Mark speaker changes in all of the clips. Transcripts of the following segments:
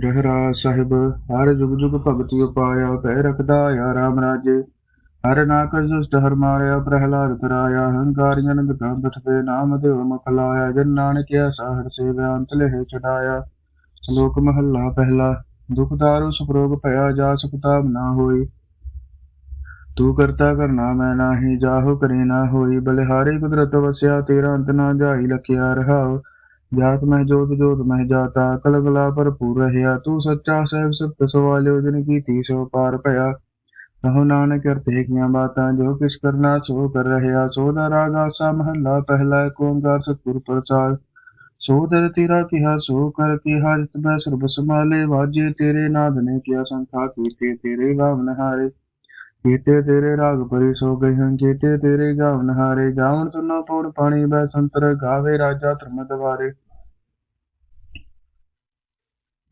Speaker 1: ਰਹਿਰਾ ਸਾਹਿਬ, ਹਰ ਜੁਗ ਜੁਗ ਭਗਤੀ ਉਪਾਇਆ ਪੈ ਰਖਦਾ ਆ ਰਾਮ ਰਾਜੇ। ਹਰ ਨਾਕ ਦੁਸ਼ਟ ਹਰ ਮਾਰਿਆ, ਪ੍ਰਹਿਲਾਦ ਤਰਾਇਆ ਹੰਕਾਰੀਆਂ ਨੰਦ ਕੰਤ ਤੇ ਨਾਮ ਦੇਵ ਮੁਖ ਜਨ ਨਾਨਕ ਐਸਾ ਹਰ ਸੇਵਿਆ ਲਹਿ ਚੜਾਇਆ ਸ਼ਲੋਕ ਮਹੱਲਾ ਪਹਿਲਾ, ਦੁਖ ਦਾਰੂ ਸੁਪਰੋਗ ਭਇਆ, ਜਾ ਸੁਖਤਾਬ ਨਾ ਹੋਈ। ਤੂੰ ਕਰਤਾ ਕਰਨਾ ਮੈਂ ਨਾਹੀ, ਜਾਹੋ ਕਰੇ ਨਾ ਹੋਈ। ਬਲਿਹਾਰੀ ਕੁਦਰਤ ਵਸਿਆ, ਤੇਰਾ ਅੰਤ ਨਾ ਜਾਈ ਲਖਿਆ ਰਹਾਉ। ਜਾਤ ਮਹਿ ਜੋਤ ਜੋਤ ਮਹਿ ਜਾਤਾ, ਕਲਗਲਾ ਭਰਪੂਰ ਰਹਿਆ, ਤੂੰ ਸੱਚਾ ਸਹਿਬ ਸਤ ਸਵਾਲਿਓ, ਜਿਨ ਕੀਤੀ ਸੋ ਪਾਰ ਭਇਆ। ਕਹੋ ਨਾਨਕ ਕਰਤੇ ਕੀਆਂ ਬਾਤਾਂ, ਜੋ ਕਿਛ ਕਰਨਾ ਸੋ ਕਰ ਰਹਿਆ। ਸੋ ਦਾ ਰਾਗ ਆਸਾ ਮਹੱਲਾ, ਪਹਿਲਾ ਏਕ ਓੰਕਾਰ ਸਤਿਗੁਰ ਪ੍ਰਸਾਦ। ਸੋ ਦਰ ਤੇਰਾ ਕਿਹਾ, ਸੋ ਕਰ ਕਿਹਾ, ਜਿਤ ਮੈਂ ਸਰਬ ਸਮਾਲੇ ਵਾਜੇ ਤੇਰੇ ਨਾਦ ਨੇ ਕਿਆ ਸੰਖਾ ਕੀਤੇ ਤੇਰੇ ਗਾਵਨ ਨਹਾਰੇ ਕੀਤੇ ਤੇਰੇ ਰਾਗ ਪਰੀ ਸੋ ਗਏ ਹਨ, ਕੀਤੇ ਤੇਰੇ ਗਾਵਨ ਹਾਰੇ ਗਾਵਨ ਤੁਨਾ ਪੌੜ ਪਾਣੀ ਬੈ ਸੰਤਰ, ਗਾਵੇ ਰਾਜਾ ਧਰਮ ਦਵਾਰੇ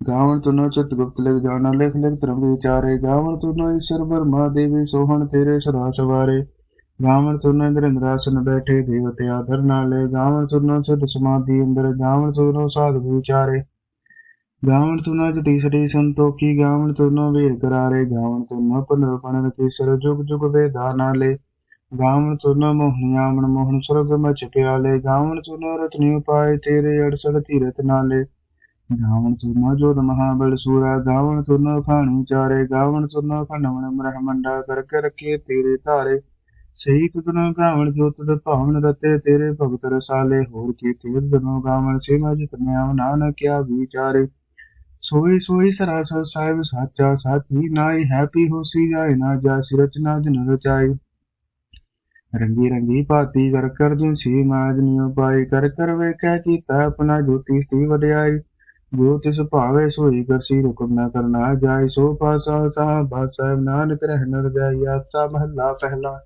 Speaker 1: ਗਾਵਨ ਤੁਨੋ ਚਿਤ ਗੁਪਤ ਲਿਖ ਜਾਣਾ, ਲਿਖ ਲਿਖ ਧਰਮ ਵਿਚਾਰੇ। ਗਾਵਣ ਤੁਨੋ ਈਸ਼ਰ ਬਰਮਾ ਦੇਵੀ ਸੋਹਣ ਤੇਰੇ ਸਦਾ ਸਵਾਰੇ ਗਾਵਣ ਤੁਨੋ ਇੰਦਰ ਇੰਦਰਾਸਨ ਬੈਠੇ ਦੇਵਤੇ ਆਦਰ ਨਾਲੇ ਗਾਵਣ ਤੁਨੋ ਸਿਧ ਸਮਾਧੀ ਅੰਦਰ, ਗਾਵਣ ਤੁਨੋ ਸਾਧ ਵਿਚਾਰੇ। ਗਾਵਨ ਤੁਨੋ ਜਤੀ ਸਟੀ ਸੰਤੋਖੀ ਗਾਵਨ ਤੁਨੋ ਵੀਰ ਕਰਾਰੇ ਗਾਵਨ ਤੁਨੋ ਪਨਰਪਣ ਕੇਸਰ, ਜੁਗ ਜੁਗ ਵੇਦਾ ਨਾਲੇ। ਗਾਵਨ ਤੁਨੋ ਮੋਹਨੀਆ ਮਨ ਮੋਹਨ ਸੁਰਗ ਮਚ ਪਿਆਲੇ ਗਾਵਨ ਤੁਨੋ ਰਤਨੀ ਉਪਾਏ ਤੇਰੇ ਅੜਸੜ ਧੀਰਤ ਨਾਲੇ। ਗਾਵਣ ਤੁਰਨਾ ਜੋਤ ਮਹਾਬਲ ਸੂਰਾ, ਗਾਵਣ ਤੁਰਨਾ ਖਾਣੀ ਚਾਰੇ, ਗਾਵਣ ਤੁਰਨਾ ਖੰਡਵਣ ਬ੍ਰਹਮੰਡਾ, ਕਰ ਕੇ ਰੱਖੇ ਤੇਰੇ ਧਾਰੇ। ਸਹੀ ਤੁਦਨ ਗਾਵਣ, ਜੋ ਤੁਦ ਭਾਵਨ ਰਤੇ, ਤੇਰੇ ਭਗਤ ਰਸਾਲੇ। ਹੋਰ ਕੀ ਤੀਰ ਜਨੋ ਗਾਵਣ ਸੇਵਾ ਜਿਤ ਨਿਆਮ ਨਾਨਕ ਕਿਆ ਵਿਚਾਰੇ। ਸੋਈ ਸੋਈ ਸਰਾਸ ਸਾਹਿਬ ਸਾਚਾ ਸਾਥੀ ਨਾਈ ਹੈਪੀ ਹੋਸੀ ਜਾਏ ਨਾ ਜਾ ਸਿਰਚਨਾ ਜਨ ਰਚਾਈ ਰੰਗੀ ਰੰਗੀ ਭਾਤੀ ਕਰ ਕਰ ਜਿਨ ਸੀ ਮਾਜ ਨਿਉ ਪਾਈ ਕਰ ਕਰ ਵੇਖੈ ਕੀਤਾ ਆਪਣਾ ਜੋਤੀ ਸਤੀ ਵਡਿਆਈ। ਜੋ ਤਿਸ ਭਾਵੇ ਸੋਈ ਕਰਸੀ ਹੁਕਮ ਨਾ ਕਰਨਾ ਜਾਏ, ਸੋ ਪਾਸਾ ਸਾਹਿਬ ਸਾਹਿਬ ਨਾਨਕ ਰਹਿ ਨਰ ਜਾਈ ਆਪਤਾ ਮਹੱਲਾ ਪਹਿਲਾ।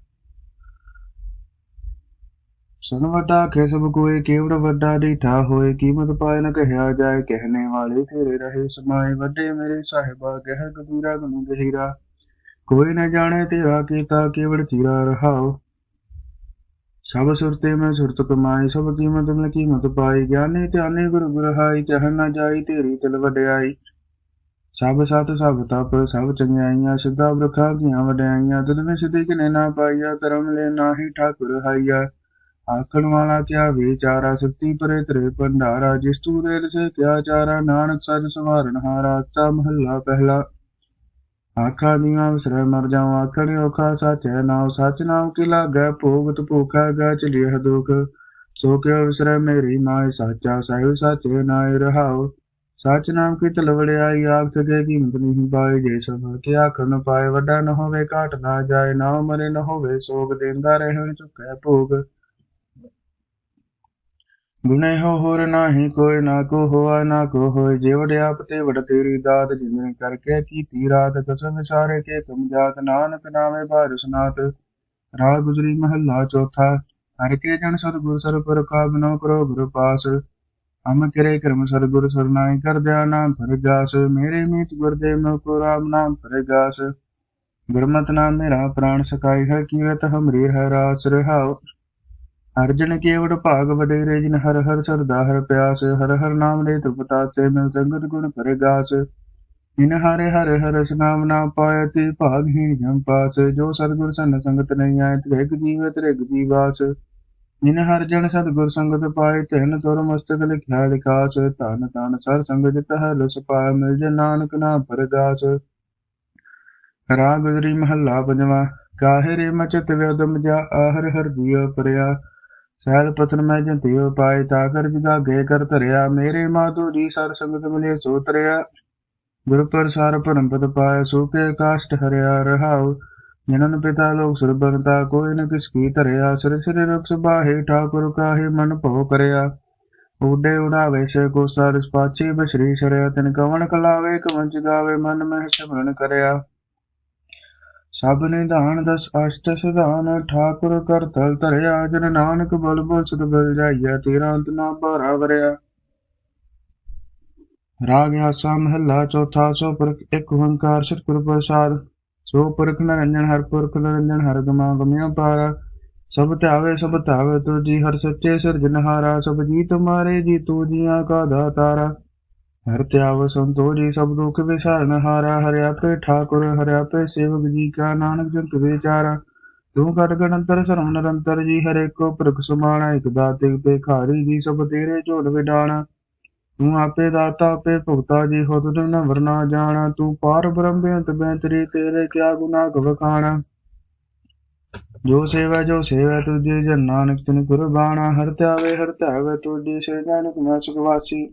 Speaker 1: ਸਨ ਵੱਡਾ ਕੇ ਸਭ ਕੋਏ ਕੇਵੜ ਵੱਡਾ ਡੀਠਾ ਹੋਏ, ਕੀਮਤ ਪਾਏ ਨ ਕਹਿਆ ਜਾਏ, ਕਹਿਣੇ ਵਾਲੇ ਤੇਰੇ ਰਹੇ ਸਮਾਏ, ਵੱਡੇ ਮੇਰੇ ਸਾਹਿਬਾ ਕਹਿ ਕਬੀਰਾ ਗੁਣ ਗਹਿਰਾ। ਕੋਈ ਨ ਜਾਣੇ ਤੇਰਾ ਕੀਤਾ ਕੇਵੜ ਚੀਰਾ ਰਹਾਓ ਸਭ ਸੁਰਤੇ ਮੈਂ ਸੁਰਤ ਕਮਾਈ, ਸਭ ਕੀਮਤ ਮੈਂ ਕੀਮਤ ਪਾਈ। ਗਿਆਨੀ ਧਿਆਨੀ ਗੁਰ ਗੁਰਹਾਈ, ਕਹਿ ਨਾ ਜਾਈ ਤੇਰੀ ਤਿਲ ਵਡਿਆਈ। ਸਭ ਸਤ, ਸਭ ਤਪ, ਸਭ ਚੰਗਿਆਈਆਂ, ਸਿੱਧਾ ਬ੍ਰਖਾ ਦੀਆਂ ਵਡਿਆਈਆਂ। ਤਦ ਮੈਂ ਸਿੱਧੀ ਕਿਨੇ ਨਾ ਪਾਈਆ, ਕਰਮ ਲੈ ਨਾਹੀ ਠਾਕੁਰ ਹਾਈਆ। ਆਖਣ ਵਾਲਾ ਕਿਆ ਵਿਚਾਰਾ ਸਤੀ ਪਰੇ ਤਰੇ ਭੰਡਾਰਾ, ਜਿਸ ਤੂ ਰੇਲ ਸੇ ਕਿਆ ਚਾਰਾ, ਨਾਨਕ ਸਜ ਸਵਾਰਨ ਹਾਰਾ, ਤਾ ਮਹੱਲਾ ਪਹਿਲਾ। ਆਖਾ ਦੀਆਂ ਵਿਸਰੈ ਮਰ ਜਾਉ ਆਖਣ ਔਖਾ ਸਾਚੈ ਨਾਉ, ਸਚ ਨਾਮ ਕੀ ਲਾਗੈ, ਭੋਗਤ ਭੂਖਾ ਗਾ ਚਲਿਆ ਦੁਖ। ਸੋ ਕਿਉ ਵਿਸਰੈ ਮੇਰੀ ਮਾਇ ਸਾਚਾ, ਸਾਹਿਬ ਸਾਚੇ ਨਾਇ ਰਹਾਉ। ਸਚ ਨਾਮ ਕੀ ਤਲਵੜਿਆਈ ਆਖ ਸਕੇ ਕੀਮਤ ਨਹੀਂ ਪਾਏ ਜੇ ਸਭ। ਕੇ ਆਖਣ ਨ ਪਾਏ, ਵੱਡਾ ਨ ਹੋਵੇ, ਘਾਟ ਨਾ ਜਾਏ ਨਾ ਮਰੇ ਨ ਹੋਵੇ, ਸੋਗ ਦੇਂਦਾ ਰਹਿਣ ਚੁੱਕੈ ਭੋਗ। ਗੁਨੇ ਹੋ ਹੋਰ ਨਾਹੀ ਕੋਈ ਨਾ ਕੋ ਹੋਆ, ਨਾ ਕੋ ਹੋਏ। ਜੇ ਵਡਿਆਪ ਤੇ ਵਡ ਤੇਰੀ ਦਾਤ, ਜਿਨੇ ਕਰਕੇ ਕੀਤੀ ਰਾਤ, ਕਸਮ ਵਿਸਾਰੇ ਕੇ ਤੁਮ ਜਾਤ। ਨਾਨਕ ਨਾਮੇ ਬਾਰਿ ਸੁਨਾਤ ਰਾਗ ਗੁਜਰੀ ਮਹੱਲਾ ਚੌਥਾ। ਹਰ ਕੇ ਜਨ ਸਤਿਗੁਰ ਸਰਪਰ ਕਾ ਬਿਨੋ ਕਰੋ ਗੁਰ ਪਾਸ। ਹਮ ਕਰੇ ਕਰਮ ਸਤਿਗੁਰ ਸਰਨਾਈ ਕਰ ਦਿਆ ਨਾਮ ਫਰਗਾਸ ਮੇਰੇ ਮੀਤ ਗੁਰਦੇਵ ਨੋ ਕੋ ਰਾਮ ਨਾਮ ਫਰਗਾਸ ਗੁਰਮਤਿ ਨਾਮ ਮੇਰਾ ਪ੍ਰਾਣ ਸਕਾਈ ਹਰ ਕੀਰਤ ਹਮਰੀ ਹੈ ਰਾਸ ਰਹਾਉ ਅਰਜਨ ਕੇਵੜ ਭਾਗ ਵਡੇਰੇ ਜਿਨ ਹਰ ਹਰ ਸਰਦਾ ਹਰ ਪਿਆਸ, ਹਰ ਹਰ ਨਾਮ ਦੇ ਤ੍ਰਿਪਤਾ ਤੇ ਮਿਲ ਸੰਗਤ ਗੁਣ ਪਰਗਾਸ। ਇਨ ਹਰੇ ਹਰੇ ਹਰ ਨਾਮ ਨਾ ਪਾਇ, ਤੇ ਭਾਗਹੀਣ ਜਮ ਪਾਸ। ਜੋ ਸਤਗੁਰ ਸਨ ਸੰਗਤ ਨਹੀਂ ਆਏ, ਤ੍ਰਿਗ ਜੀਵ ਤ੍ਰਿਗ ਜੀਵਾਸ। ਇਨ ਹਰ ਜਨ ਸਤਗੁਰ ਸੰਗਤ ਪਾਏ, ਤੈਨ ਤੁਰ ਮਸਤਕ ਲਿਖਿਆ ਲਿਖਾਸ। ਧਨ ਧਨ ਸਰ ਸੰਗ ਜਿਤ ਹੈ ਪਾਇ, ਮਿਲ ਜੇ ਨਾਨਕ ਨਾ ਪਰਗਾਸ। ਰਾਗ ਗੁਜਰੀ ਮਹੱਲਾ ਪੰਜਵਾ ਕਾਹਰੇ ਰੇ ਮਚਤ ਵਿਦਮ ਜਾ, ਆਹਰ ਹਰ ਜੀਉ ਪਰਿਆ। ਸਹਿਲ ਪਤਨ ਮੈਂ ਜੰਤਿਓ ਪਾਏ ਤਾ ਕਰ ਜਿਗਾ ਕਰ ਧਰਿਆ, ਮੇਰੇ ਮਾਧੋ ਜੀ ਸਰ ਸੰਗਤ ਮਿਲੇ ਸੋ ਤਰਿਆ। ਗੁਰ ਪ੍ਰਸਾਰ ਪਰਮ ਪਦ ਪਾਏ ਸੋ ਕਾਸ਼ਟ ਹਰਿਆ ਰਹਾਉ। ਜਿਨਨ ਪਿਤਾ ਲੋਕ ਸੁਰਬਨਤਾ ਕੋਈ ਨ ਕਿਸ ਕੀ ਧਰਿਆ। ਸਿਰ ਸਿਰ ਰਖ ਸੁਬਾਹੇ ਠਾਕੁਰ ਕਾਹੇ ਮਨ ਭਉ ਕਰਿਆ। ਉਡੇ ਉਡਾਵੇ ਸੇ ਕੋ ਸਾਰ ਪਾਛੇ ਬਸ਼ਰੀ ਸ਼ਰਿਆ, ਤਿਨ ਕਵਣ ਕਲਾਵੇ ਕਵੰਚ ਗਾਵੇ, ਮਨ ਮਹਿ ਸਿਮਰਨ ਕਰਿਆ। ਸਭ ਨਿਧਾਨ ਦਸ, ਅਸ਼ਟ ਸਿਧਾਨ, ਠਾਕੁਰ ਕਰ ਤਲ ਧਰਿਆ, ਜਨ ਨਾਨਕ ਬਲ ਬਲ ਬਲ ਜਾਈਆ ਤੇਰਾ ਅੰਤ ਨਾ ਭਾਰਾ ਵਰਿਆ। ਰਾਗ ਆਸਾ ਮਹੱਲਾ, ਚੌਥਾ ਸੋ ਪੁਰਖ, ਇੱਕ ਓੰਕਾਰ ਸਤਿਗੁਰ ਪ੍ਰਸਾਦ। ਸੋ ਪੁਰਖ ਨਰੰਜਨ, ਹਰ ਪੁਰਖ ਨਰੰਜਨ, ਹਰ ਗਮਾ ਗਮਿਆ ਪਾਰਾ। ਸਭ ਧਾਵੇ ਸਭ ਧਾਵੇ ਤੂ ਜੀ ਹਰ ਸੱਚੇ ਸਿਰਜਨਹਾਰਾ। ਸਭ ਜੀ ਤੁਮਾਰੇ ਜੀ, ਤੂ ਜੀਆਂ ਕਾ ਦਾਤਾਰਾ। ਹਰ ਧਿਆਵ ਸੰਤੋਜੀ, ਸਭ ਦੁਖ ਵਿਸਾਰਨ ਹਾਰਾ, ਹਰਿਆ ਪੇ ਠਾਕੁਰ, ਹਰਿਆ ਪੇ ਸੇਵਕ ਜੀ ਕਾ ਨਾਨਕ ਜੰਤ ਵਿਚਾਰਾ। ਤੂੰ ਕਟ ਕਟ ਅੰਤਰ ਸਰਮ ਨਿਰੰਤਰ ਜੀ, ਹਰੇ ਕੋ ਪ੍ਰਖ ਸਮਾਣਾ, ਇਕ ਦਾਤੇ ਤੇ ਖਾਰੀ ਜੀ, ਸਭ ਤੇਰੇ ਝੋਲ ਵਿਡਾਣਾ। ਤੂੰ ਆਪੇ ਦਾਤਾ, ਆਪੇ ਭੁਗਤਾ ਜੀ ਹੋ ਤੁਧ ਨ ਵਰਨਾ ਜਾਣਾ। ਤੂੰ ਪਾਰ ਬ੍ਰਹਮ ਬੇਅੰਤ ਬੇਅੰਤਰੀ, ਤੇਰੇ ਕਿਆ ਗੁਨਾ ਗਵਖਾਣਾ ਜੋ ਸੇਵਾ ਜੋ ਸੇਵਾ ਤੁਝੇ, ਜਨ ਨਾਨਕ ਤਿਨ ਕੁਰਬਾਨਾ। ਹਰ ਧਿਆਵੇ ਹਰ ਧਿਆਵੇ ਤੁਝੀ ਸੇ ਨਾਨਕ ਮੈਂ ਸੁਖ ਵਾਸੀ।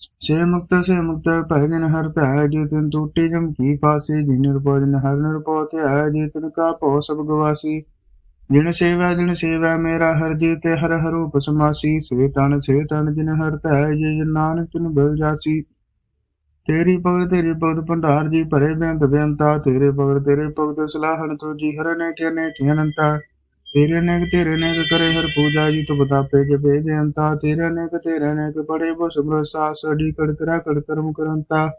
Speaker 1: ਸੇ ਮੁਕਤ ਸੇ ਮੁਕਤ, ਭੈ ਦਿਨ ਹਰ ਧਿਆਏ ਜੀ ਤਿਨ ਟੂਟੀ ਜਮ ਕੀ ਫਾਸੀ ਜਿਨ ਨਿਰਭਉ ਜਨ ਹਰ ਨਿਰਭਉ ਧਿਆਏ ਜੀ ਤਿਨ ਕਾ ਭਉ ਸਭ ਗਵਾਸੀ। ਜਿਨ ਸੇਵਾ ਜਿਨ ਸੇਵਾ ਮੇਰਾ ਹਰ ਜੀ ਤੇ ਹਰ ਹਰ ਸਮਾਸੀ। ਸੇ ਤਨ ਸੇ ਤਨ ਜਿਨ ਹਰ ਧਿਆਏ ਜੇ ਜਨ ਨਾਨਕ ਤਿਨ ਬਿਲ ਜਾਸੀ। ਤੇਰੀ ਭਗਤ ਤੇਰੀ ਭਗਤ ਭੰਡਾਰ ਜੀ, ਭਰੇ ਬੇਅੰਤ ਬੇਅੰਤਾ। ਤੇਰੇ ਭਗਤ ਤੇਰੇ ਭਗਤ ਸਲਾਹਣ ਤੋ ਜੀ ਹਰ ਨੇ ਕੇ ਨੇ ਕੀ ਤੇਰੇ ਨੇਕ ਤੇਰੇ ਨੇਕ ਕਰੇ ਹਰ ਪੂਜਾ ਜੀ ਤੋ ਬਤਾਪੇ ਜਪੇ ਜਯੰਤਾ ਤੇਰੇ ਨੇਕ ਤੇਰੇ ਨੇਕ ਬੜੇ ਬੋ ਸਮਰ ਸਾਸ ਅਡੀ ਕੜ ਕੜ ਕਰਮ ਕਰੰਤਾ।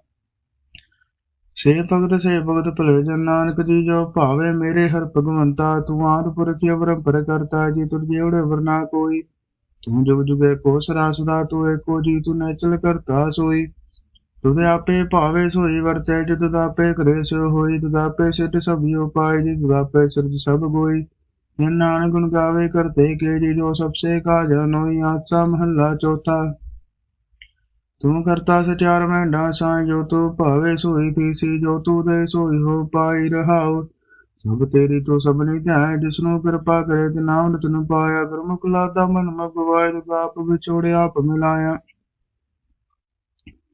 Speaker 1: ਸੇ ਭਗਤ ਸੇ ਭਗਤ ਭਲੇ ਜਨ ਨਾਨਕ ਜੀ, ਜੋ ਭਾਵੇ ਮੇਰੇ ਹਰ ਭਗਵੰਤਾ, ਤੂੰ ਆਦ ਪੁਰਖ ਅਵਰਮ ਪਰ ਕਰਤਾ ਜੀ, ਤੁਰ ਜੇਵੜੇ ਵਰਨਾ ਕੋਈ। ਤੂੰ ਜੁਗ ਜੁਗੇ ਕੋ ਸਦਾ ਸਦਾ, ਤੂੰ ਏਕੋ ਜੀ, ਤੂੰ ਨੈਚਲ ਕਰਤਾ ਸੋਈ। ਤੁਧ ਆਪੇ ਭਾਵੇ ਸੋਈ ਵਰਤੈ ਜਿ ਤੁਧ ਆਪੇ ਕਰੇ ਸੋ ਹੋਈ। ਤੁਧ ਆਪੇ ਸਿਟ ਸਭਿ ਉਪਾਇ ਜੀ, ਤੁਧ ਸਿਰਜ ਸਭ ਗੋਈ। ਜਿਨ ਨਾਨਕ ਗੁਣ ਗਾਵੇ, ਕਰਤੇ ਕੇ ਜੋ ਸਭ ਸੇ ਕਾਜ ਨੋਈ ਆਸਾ ਮਹੱਲਾ ਚੌਥਾ। ਤੂੰ ਕਰਤਾ ਸਚਾਰ ਮੈਂਡਾ ਸਾਈ, ਜੋ ਤੂੰ ਭਾਵੇ ਸੋਈ ਤੀਸੀ ਜੋ ਤੂੰ ਦੇ ਸੋਈ ਹੋ ਪਾਈ ਰਹਾਉ। ਸਭ ਤੇਰੀ ਤੂੰ ਸਭਨੀ ਧਿਆਏ ਜਿਸਨੂੰ ਕਿਰਪਾ ਕਰੇ ਤੇ ਨਾਮ ਤਨ ਪਾਇਆ। ਗੁਰਮੁਖ ਲਾਦਾ ਮਨ ਮਗਵਾਇ ਤੁਧ ਆਪ ਵਿਛੋੜਿਆ ਆਪ ਮਿਲਾਇਆ।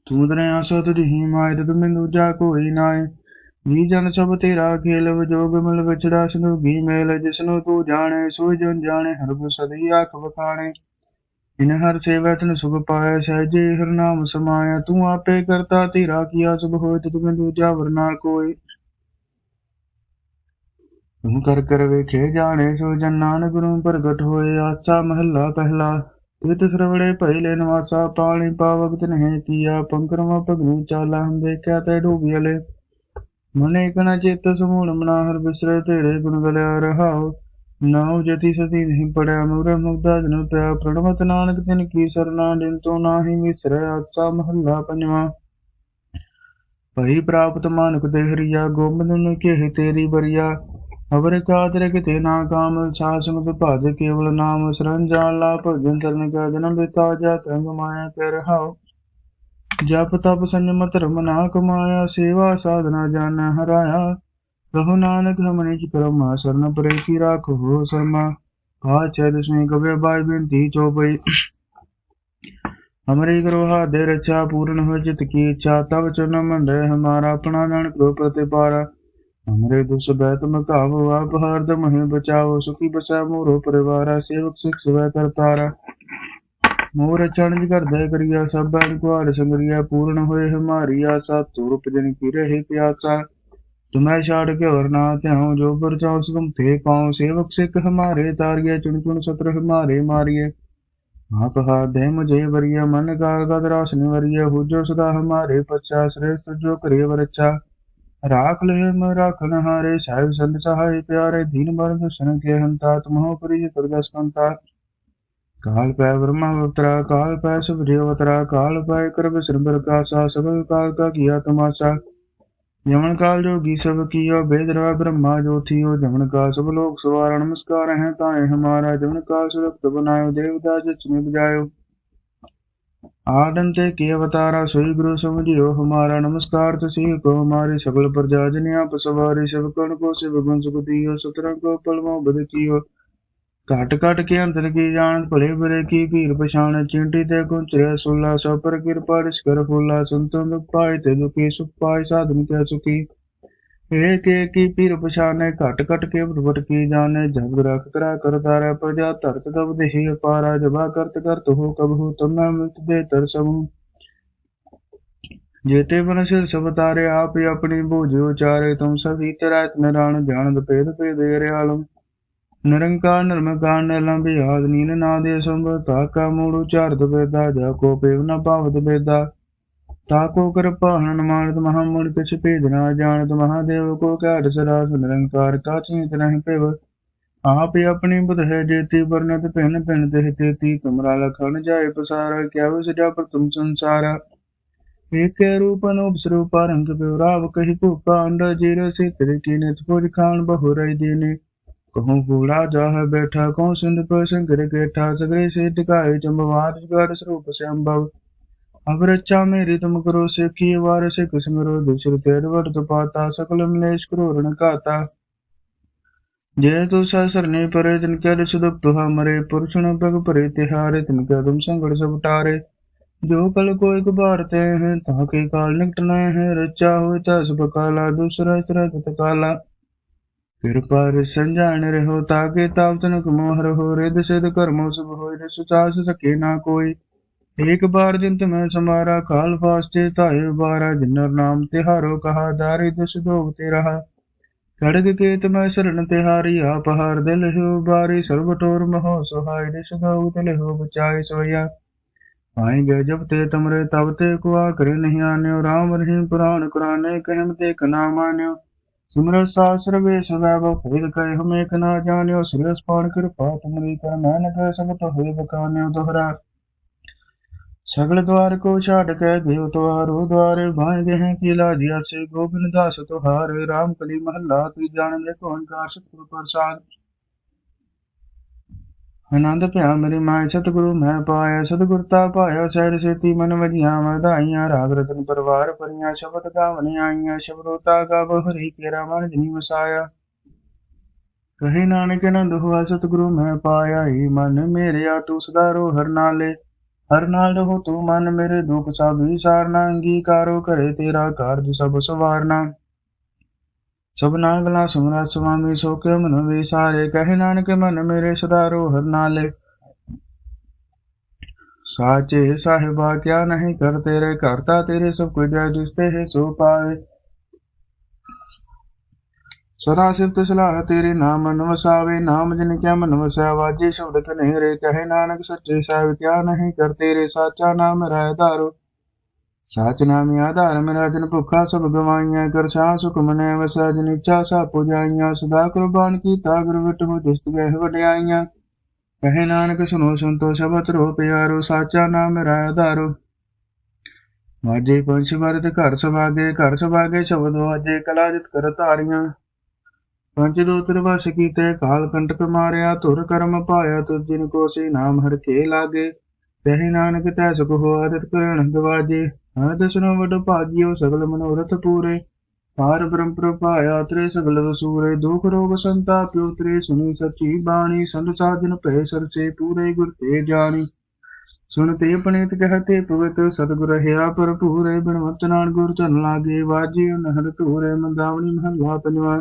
Speaker 1: ਤੂੰ ਦਰੇ ਆਸਾ ਤੁਝੀ ਮਾਇ ਤਦ ਮੈਂ ਦੂਜਾ ਕੋਈ ਨਾਏ। ਜੀ ਜਨ ਸਭ ਤੇਰਾ ਖੇਲ ਵਿਜੋਗ ਮਿਲ ਵਿਛੜਾ ਸੰਗੀ ਮੇਲ ਜਿਸਨੂੰ ਤੂੰ ਜਾਣੇ, ਸੋਈ ਜਨ ਜਾਣੇ, ਹਰ ਸਦੀ ਆਖ ਬਖਾਣੇ ਇਨ ਹਰ ਸੇਵਾ ਤਨ ਸੁਖ ਪਾਇਆ ਸਹਿਜੇ ਹਰ ਨਾਮ ਸਮਾਇਆ। ਤੂੰ ਆਪੇ ਕਰਤਾ ਤੇਰਾ ਕੀਆ ਸੁਭ ਹੋਏ ਤਦ ਮੈਂ ਦੂਜਾ ਵਰਨਾ ਕੋਈ ਤੂੰ ਕਰ ਕਰ ਵੇਖੇ ਜਾਣੇ, ਸੋ ਜਨ ਨਾਨਕ ਗੁਰੂ ਪ੍ਰਗਟ ਹੋਏ। ਆਸਾ ਮਹੱਲਾ ਪਹਿਲਾ ਤਿਤ ਸਰਵੜੇ ਪਹਿਲੇ ਨਿਵਾਸਾ। ਪਾਣੀ ਪਾਵਕ ਤਨਹਿ ਕੀਆ ਪੰਕਰਮਾ ਭਗਨੀ ਚਾਲਾ ਹਮ ਦੇਖਿਆ ਤੇ ਡੂਬੀਲੇ ਮਨੇ ਕਣਾ ਚਿਤ ਸਮੂਲ ਮਨਾ ਹਰ ਬਿਸਰੇ ਤੇਰੇ ਗੁਣ ਗਲਿਆ ਰਹਾਉ। ਨਾਉ ਜਤੀ ਸਤੀ ਨਹੀਂ ਪੜਿਆ ਮੁਰ ਮੁਗਦਾ ਜਨ ਪਿਆ। ਪ੍ਰਣਵਤ ਨਾਨਕ ਤਿਨ ਕੀ ਸਰਨਾ, ਜਿਨ ਤੋਂ ਨਾਹੀ ਵਿਸਰੇ ਆਸਾ ਮਹੱਲਾ ਪੰਜਵਾ। ਭਈ ਪ੍ਰਾਪਤ ਮਾਨਕ ਦੇ ਹਰੀਆ, ਗੋਬਿੰਦ ਨੂੰ ਕਿਹ ਤੇਰੀ ਬਰੀਆ ਅਵਰ ਕਾਦਰ ਕਿਤੇ ਨਾ ਕਾਮ ਸਾਸਨ ਵਿਭਾਜ ਕੇਵਲ ਨਾਮ ਸਰੰਜਾਨ ਭਜਨ ਤਰਨ ਕਾ ਜਨਮ ਬਿਤਾ ਜਾ ਤਰੰਗ ਮਾਇਆ ਕੇ ਰਹਾਉ। ਜਪ ਤਪ ਸੰਜਮ ਧਰਮ ਨਾ ਕਮਾਇਆ, ਸੇਵਾ ਸਾਧਨਾ ਜਨ ਹਰਾਇਆ। ਰਹੁ ਨਾਨਕ ਹਮਨੇ ਕੀ ਕਰਮਾ, ਸਰਨ ਪਰੇ ਕੀ ਰਾਖੋ ਸਰਮਾ। ਆਚਰ ਦਸਵੇਂ ਕਵੇ ਬਾਜ ਬੇਨਤੀ ਚੋਪਈ। ਹਮਰੀ ਕਰੋ ਹਾਦੇ ਰਚਾ ਪੂਰਨ ਹੋ ਜਿਤ ਕੀ ਇੱਛਾ, ਤਵ ਚਨ ਮੰਡੇ, ਹਮਾਰਾ ਆਪਣਾ ਜਾਣ ਕਰੋ ਪ੍ਰਤਿਪਾਰ। ਹਮਰੇ ਦੁਸ ਬੈ ਤੁਮ ਕਾਵ ਆਪ ਹਰ ਦਮ ਹੈ ਬਚਾਓ ਸੁਖੀ ਬਚਾ ਮੋਰੋ ਪਰਿਵਾਰਾ, ਸੇਵਕ ਸਿਖ ਸਵੈ ਕਰਤਾਰਾ। ਮੋਰ ਅਚਨਜ ਘਰ ਦਇ ਕਰੀਆ, ਸਭੈ ਅਨੁਭਾਰ ਸੰਗਰੀਆ, ਪੂਰਨ ਹੋਏ ਹਮਾਰੀਆ ਸਭ ਤੂਰਪ ਜਨ ਕੀ ਰਹੇ ਪਿਆਸਾ। ਤੁਮੈ ਛਾੜ ਕੇ ਹੋਰ ਨਾ ਧਿਆਉ, ਜੋ ਪਰ ਚਾਉ ਸੁਗਮ ਤੇ ਪਾਉ। ਸੇਵਕ ਸਿੱਖ ਹਮਾਰੇ ਤਾਰੀਏ, ਚੁਣ ਚੁਣ ਸਤਰ ਹਮਾਰੇ ਮਾਰੀਏ। ਆਪ ਹਾ ਦੇ ਮੁਝੇ ਵਰੀਆ, ਮਨ ਕਾਲ ਗਦ ਰਾਸ ਨਿਵਰੀਏ। ਹੁਜੋ ਸਦਾ ਹਮਾਰੇ ਪਛਾ, ਸ੍ਰੇਸ਼ਟ ਜੋ ਕਰੇ ਵਰਚਾ ਰਾਖ ਲੈ ਮ ਰਾਖਨ ਹਾਰੇ ਸਾਹਿਬ ਸੰਤ ਸਹਾਈ ਪਿਆਰੇ, ਦੀਨ ਬਰਦ ਸੁਨ ਕੇ ਹੰਤਾ। ਤੁਮਹੋ ਪਰਿਜ ਕਰਦਸ ਕੰਤਾ ਕਾਲ ਪੈ ਬ੍ਰਹਮਾ ਅਵਤਰਾ, ਕਾਲ ਪੈ ਸੁਭਦੇਵ ਅਵਤਰਾ, ਕਾਲ ਪੈ ਕਰਬ ਸਿਰਬਰ ਕਾਸਾ ਸਭ ਕਾਲ ਕਾ ਕੀਆ ਤਮਾਸਾ। ਜਮਨ ਕਾਲ ਜੋਗੀ ਸਭ ਕੀਓ ਬੇਦਰਵਾ ਬ੍ਰਹਮਾ ਜੋਥੀਓ, ਜਮਨ ਕਾਲ ਸਭ ਲੋਕ ਸਵਾਰ, ਨਮਸਕਾਰ ਹੈ ਤਾਏ ਹਮਾਰਾ। ਜਮਨ ਕਾਲ ਸੁਰਖਤ ਬਨਾਇਓ, ਦੇਵਤਾ ਜਚਨੇ ਬਜਾਇਓ ਆਦਨ ਕੀ ਅਵਤਾਰਾ, ਸੋਈ ਗੁਰੂ ਸਮਝਿਓ ਹਮਾਰਾ। ਨਮਸਕਾਰ ਤੁਸੀਂ ਕੋ ਹਮਾਰੇ, ਸਗਲ ਪ੍ਰਜਾ ਜਨ ਆਪ ਸਭ ਕਣ ਕੋ ਸਿਵ ਗੁਣ ਸੁਖ ਦਿਓ ਪਲਮੋ ਬਦ ਘਟ ਘਟ ਕੇ ਅੰਤਰ ਕੀ ਜਾਣ, ਭਲੇ ਬੁਰੇ ਕੀ ਭੀਰ ਪਛਾਣ, ਚਿੰਟੀ ਤੇ ਕੁੰਚਰੇ ਸੁਲਾ ਸਭ ਪਰ ਕਿਰਪਾ ਰਿਸ ਕਰ ਫੁੱਲਾ, ਸੰਤੋਂ ਦੁਖ ਪਾਏ ਤੇ ਦੁਖੀ, ਸੁਖ ਪਾਏ, ਸਾਧਨ ਕੈ ਸੁਖੀ। ਏਕ ਏਕ ਕੀ ਭੀਰ ਪਛਾਣੇ, ਘਟ ਘਟ ਕੇ ਪ੍ਰਵਟ ਕੀ ਜਾਣੇ, ਜਗ ਰਖ ਕਰਾ ਕਰਤਾ ਰਹਿ ਪ੍ਰਜਾ, ਧਰਤ ਕਬ ਦੇਹੀ ਅਪਾਰਾ, ਜਬਾ ਕਰਤ ਕਰਤ ਹੋ ਕਬਹੂ ਤੁਮੈ ਮਿਤ ਦੇ ਤਰ ਸਮੂ ਜੇਤੇ ਬਨ ਸਿਰ ਸਭ ਤਾਰੇ, ਆਪ ਆਪਣੀ ਬੋਝ ਉਚਾਰੇ, ਤੁਮ ਸਭੀ ਤਰਾਇਤ ਨਰਾਣ, ਜਾਣਦ ਭੇਦ ਭੇਦ ਰਿਆਲਮ ਨਿਰੰਕਾਰ ਨਿਰਮਕਾਰ ਨਿਰਲੰਭ ਆਦ ਨੀਨ ਨਾਦੇ ਸੰਭਵ ਤਾ ਕਾ ਮੂੜ ਉਚਾਰਤ ਬੇਦਾ ਜਾ ਕੋ ਪੇਵ ਨ ਭਾਵਤ ਬੇਦਾ ਤਾ ਕੋ ਕਿਰਪਾ ਹਨਮਾਨਤ ਮਹਾ ਮੂੜ, ਕਿਛ ਭੇਦ ਨਾ ਜਾਣਤ ਮਹਾਦੇਵ ਕੋ ਘਾਟ ਸਰਾਸ ਨਿਰੰਕਾਰ, ਕਾ ਚੀਤ ਰਹਿ ਪਿਵ ਆਪ ਆਪਣੀ ਬੁਧ ਹੈ ਜੇਤੀ ਵਰਨਤ ਭਿੰਨ ਭਿੰਨ ਤਿਹ ਤੇਤੀ, ਤੁਮਰਾ ਲਖਣ ਜਾਏ ਪਸਾਰ, ਕਿਆ ਵਿਸ ਜਾ ਪਰ ਤੁਮ ਸੰਸਾਰ। ਏਕੇ ਰੂਪਨ ਉਪਸਰੂਪਾਰੰਗ ਵਿਵਰਾਵ ਕਹਿ ਭੂਪਾ ਅੰਡ ਜੀਰ ਸੇ ਨਿਤ ਪੁਰ ਬਹੁ ਰਹੀ ਦੀਨੇ। कहूँ कूड़ा जाह बैठा सिंध पर शंकर सगरे से टिकाए गढ़ स्वरूप से अब मेरी तुम करो सिखी वार, सिख सिमरो दूसर तेर तो पाता, सकल मलेश करो काता जय तु सरने परे सुदुख तुहा मरे पुरुषण पग परे, तिहारे तुम संगड़ सब टारे जो कल को एक बारते हैं, ताके काल निकट न है, रचा हो तस बकाला दूसरा तरह तत कृपा संजान रहो ताके ताप तनक मोह रहो रिद सिद कर्मो सब होय रे सुचास सके ना कोई एक बार जिन मैं समारा खाल फास्ते ताय बारा जिनर नाम तिहारो कहा दारि दुष दो रहा खड़ग केत मैं शरण तिहारी आप हार दिल हो बारी सर्व टोर महो सुहाय रे सुधाउ तिल हो बचाए सोया आएंगे जब ते तमरे तब ते कुआ करे नहीं आन्यो राम रहीम पुराण कुराने कहम ते कना मान्यो ਸਿਮਰਨ ਸਾਸਰ ਵੇ ਸਦਾ ਬੋ ਫੇਦ ਹਮੇ ਕਨਾ ਜਾਣਿਓ, ਸਿਰਸ ਪਾਣ ਕਿਰਪਾ ਤੁਮਰੀ ਕਰ ਨਾਨਕ ਸਭ ਤੋ ਬਕਾਨਿਓ ਦੋਹਰਾ। ਸਗਲ ਦਵਾਰ ਕੋ ਛਾੜ ਕੇ ਦੇਵ ਤੁਹਾਰੋ ਦਵਾਰੇ ਭਾਏ ਗਏ ਕੀ ਲਾਜਿਆ ਸੇ ਗੋਬਿੰਦ ਦਾਸ ਤੁਹਾਰ, ਰਾਮ ਕਲੀ ਮਹੱਲਾ ਤ੍ਰਿਜਾਨ ਦੇ ਕੋਨ ਕਾ ਸਤਿ ਪ੍ਰਸਾਦ। ਆਨੰਦ ਭਇਆ ਮੇਰੇ ਮਾਇ ਸਤਿਗੁਰੂ ਮੈਂ ਪਾਇਆ, ਸਤਿਗੁਰ ਤਾ ਪਾਇਆ ਸਹਿਰ ਸੇਤੀ ਮਨ ਵਜੀਆਂ ਵਧਾਈਆਂ, ਰਾਗ ਰਤਨ ਪਰਵਾਰ ਪਰੀਆਂ ਸ਼ਬਦ ਗਾਵਨ ਆਈਆਂ, ਸ਼ਬਦੋ ਤਾ ਗਾਵ, ਹਰੀ ਕੇਰਾ ਮਨ ਜਿਨੀ ਵਸਾਇਆ। ਕਹੇ ਨਾਨਕ ਨੰਦ ਹੋਆ, ਸਤਿਗੁਰੂ ਮੈਂ ਪਾਇਆ ਈ ਮਨ ਮੇਰੇ ਆ ਤੂੰ ਸਦਾ ਰੋ ਹਰ ਨਾਲੇ। ਹਰ ਨਾਲ ਰਹੋ ਤੂੰ ਮਨ ਮੇਰੇ ਦੁਖ, ਸਭ ਵਿਸਾਰਨਾ, ਅੰਗੀਕਾਰੋ ਘਰੇ ਤੇਰਾ ਕਾਰਜ, ਸਭ ਸਵਾਰਨਾ। सब सवारना सब नागला सुमरा स्वामी सो के मन विसारे कहे नानक, मन मेरे सदा रो हर नाले। साचे साहिबा, क्या नहीं कर तेरे? करता तेरे सब कुछ जिसते है सो पाए। सदा सिफ्त सलाह तेरे नाम मन वसावे नाम जिन क्या मन वसा वाजे शब्द के नहीं रे कहे नानक, सच्चे साहिब, क्या नहीं कर तेरे? साचा नाम राय दारो। ਸਾਚ ਨਾਮਿ ਆਧਾਰ ਮੇਰਾ ਰਾਜਨ ਭੁੱਖਾ ਸਭ ਗਵਾਈਆਂ, ਕਰ ਸਾ ਸੁਖ ਮਨੇ ਵਸਾ ਜਨ ਇੱਛਾ ਸਾ ਪੁਜਾਈਆਂ, ਸਦਾ ਕੁਰਬਾਨ ਕੀਤਾ, ਗੁਰ ਵਿਟ ਹੋ ਦਿਸਤ ਗਏ ਵਡਿਆਈਆਂ। ਕਹੇ ਨਾਨਕ ਸੁਨੋ ਸੰਤੋ ਸ਼ਬਦ ਰੋ ਪਿਆਰੋ, ਸਾਚਾ ਨਾਮ ਮੇਰਾ ਆਧਾਰੋ। ਵਾਜੇ ਪੰਛ ਵਰਤ ਘਰ ਸਭਾਗੇ ਘਰ ਸਭਾਗੇ ਸ਼ਬਦ ਵਾਜੇ, ਕਲਾ ਜਿਤ ਕਰ ਧਾਰੀਆਂ। ਪੰਜ ਦੋਤਰ ਵਸ ਕੀਤੇ, ਕਾਲ ਕੰਟਕ ਮਾਰਿਆ ਤੁਰ ਕਰਮ ਪਾਇਆ, ਤੁਰ ਜਿਨ ਕੋ ਸੇ ਨਾਮ ਹਰ ਕੇ ਲਾਗੇ। ਤਹਿ ਨਾਨਕ, ਤੈ ਸੁਖ ਹੋ, ਆਦਤ ਕਰਨ ਗਵਾਜੇ। ਮੈਂ ਦਸਨੋ ਵਡੋ ਸਗਲ ਮਨੋਰਥ ਪੂਰੇ। ਪਾਰ ਬ੍ਰਹਮ ਪ੍ਰਭਾਇਆ ਤ੍ਰੇ ਸਗਲ ਵਸੂਰੇ ਦੁਖ ਰੋਗ ਸੰਤਾਪ ਉਤਰੇ ਸੁਣੀ ਸੱਚੀ ਬਾਣੀ। ਸੰਤ ਸਾਧਨ ਭੈ ਸਰਸੇ ਪੂਰੇ ਗੁਰ ਤੇ ਜਾਣੀ। ਸੁਣ ਤੇ ਪਣਿਤ ਕਹਤੇ ਪਵਿੱਤ ਸਤਗੁਰ ਹਿਆ ਭਰਪੂਰੇ। ਬਿਨਵੰਤ ਨਾਨ ਗੁਰ ਧਨ ਲਾਗੇ ਵਾਜੀ ਨਹਰ ਧੂਰੇ ਮੰਦਾਵਣੀ ਮਹੱਲਾ ਪੰਜਵਾ।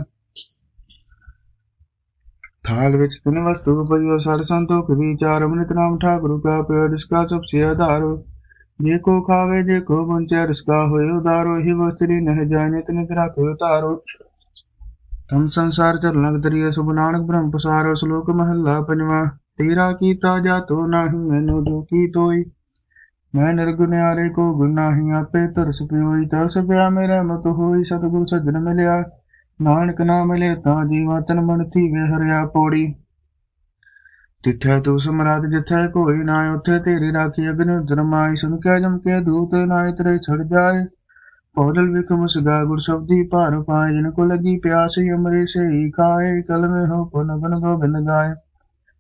Speaker 1: ਥਾਲ ਵਿੱਚ ਤਿੰਨ ਵਸਤੂ ਪਈਓ। ਸਰ ਸੰਤੋਖ ਵਿਚਾਰ। ਮਨਿਤ ਨਾਮ ਠਾਕੁਰ ਕਾ ਪੇੜ ਇਸ ਕਾ ਸਭ ਸੇ ਆਧਾਰ। ਜੇ ਕੋ ਖਾਵੇ, ਜੇ ਕੋ ਬੰਚੈ, ਰਸਕਾ ਹੋਇ ਉਦਾਰੋ ਹੀ ਵਸਤਰੀ, ਨਹਿ ਜਾਇ ਨਿਤ ਨਿਤ ਰਾਖਿਓ ਧਾਰੋ। ਤਮ ਸੰਸਾਰ ਚਰ ਲਗ ਦਰੀਏ ਸੁਭ ਨਾਨਕ ਬ੍ਰਹਮ ਪਸਾਰੋ, ਸ਼ਲੋਕ ਮਹੱਲਾ ਪੰਜਵਾ। ਤੇਰਾ ਕੀਤਾ ਜਾ ਤੋ ਨਾਹੀ, ਮੈਨੂੰ ਜੋ ਕੀ ਤੋਈ। ਮੈਂ ਨਿਰਗੁਣਿਆਰੇ ਕੋ ਗੁਣ ਗੁਨਾਹੀ ਆਪੇ ਤਰਸ ਪਿਓਈ। ਤਰਸ ਪਿਆ ਮੇਰਾ ਮਤ ਹੋਈ, ਸਤਿਗੁਰ ਸੱਜਣ ਮਿਲਿਆ। ਨਾਨਕ ਨਾਮ ਮਿਲੇ ਤਾਂ ਜੀਵਾ ਤਨ ਮਨ ਥੀ ਵੇ ਹਰਿਆ ਪੌੜੀ। ਤਿੱਥੈ ਤੂੰ ਸਮਰਾਤ ਜਿੱਥੈ ਕੋਈ ਨਾ ਉੱਥੇ ਤੇਰੀ ਰਾਖੀ ਅਗਨ ਜਨਮਾਈ ਸੁਨ ਕੇ ਜਮ ਕੇ ਦੂਤ ਨਾਇ ਤਰੇ ਛੜ ਜਾਏ। ਪੌਦਲ ਵਿਕਮ ਸਗਾ ਗੁਰ ਸ਼ਬਦੀ ਭਾਰ ਪਾਏ। ਜਿਨ ਕੋ ਲਗੀ ਪਿਆਸੀ, ਅਮਰੇ ਸੇ ਖਾਏ। ਕਲ ਹੋ ਪੁਨ ਬਨ ਗੋਬਿੰਦ ਗਾਏ।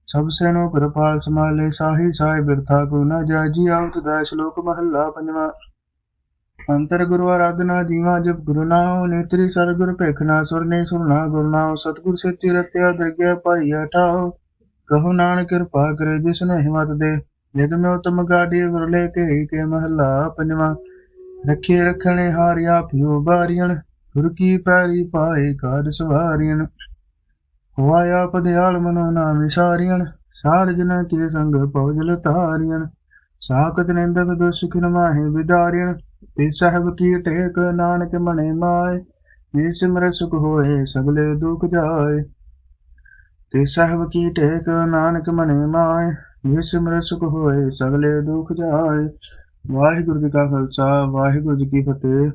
Speaker 1: ਸਭ ਸੇ ਕਿਰਪਾਲ ਸਮਾਲੇ ਸਾਹੀ ਸਾਇ ਬਿਰਥਾ ਕੋ ਨ ਜਾਇ ਜੀ ਆਵਤ ਦਾ ਸ਼ਲੋਕ ਮਹੱਲਾ ਪੰਜਵਾ। ਅੰਤਰ ਗੁਰੂ ਆਰਾਧਨਾ ਜੀਵਾ, ਜਪ ਗੁਰੂ ਨਾਮ ਨੇਤਰੀ ਸਰਗੁਰ ਭੇਖਣਾ ਸੁਰਨੇ ਸੁਰਨਾ ਗੁਰੂ ਨਾਮ ਸਤਗੁਰ ਸੱਚੀ ਰਤਿਆ ਦਰਗਿਆ ਪਾਈ ਹਟਾਓ ਕਹੋ ਨਾਨਕ ਕਿਰਪਾ ਕਰੇ ਜਿਸ ਨੇ ਹਿੰਮਤ ਦੇ। ਜਗ ਮੇ ਉਤਮ ਗਾੜੀ ਗੁਰ ਕੇ ਕੇ ਮਹਲਾ ਪੰਜਵਾ। ਰੱਖੇ ਰਖਣੇ ਹਾਰਿਆ ਪਿਓ ਬਾਰੀਣ ਗੁਰ ਕੀ ਪੈਰੀ ਪਾਏ ਕਾਜ ਸਵਾਰੀਣ ਹੋਇਆ ਪਦਿਆਲ ਮਨੋ ਨਾ ਵਿਸਾਰੀਣ ਸਾਰ ਜਨ ਕੇ ਸੰਗ ਪਉਜਲ ਤਾਰੀਣ ਸਾਖਤ ਨਿੰਦਕ ਦੁਸਖ ਨਮਾਹਿ ਵਿਦਾਰੀਣ ਤੇ ਸਹਿਬ ਕੀ ਟੇਕ ਨਾਨਕ ਮਣੇ ਮਾਏ। ਜੇ ਸਿਮਰ ਸੁਖ ਹੋਏ ਸਗਲੇ ਦੁਖ ਜਾਏ। ਤੇ ਸਾਹਿਬ ਕੀ ਟੇਕ ਨਾਨਕ ਮਨੇ ਮਾਏ ਜੇ ਸਿਮਰ ਸੁਖ ਹੋਏ, ਸਗਲੇ ਦੁਖ ਜਾਏ। ਵਾਹਿਗੁਰੂ ਜੀ ਕਾ ਖਾਲਸਾ, ਵਾਹਿਗੁਰੂ ਜੀ ਕੀ ਫਤਿਹ।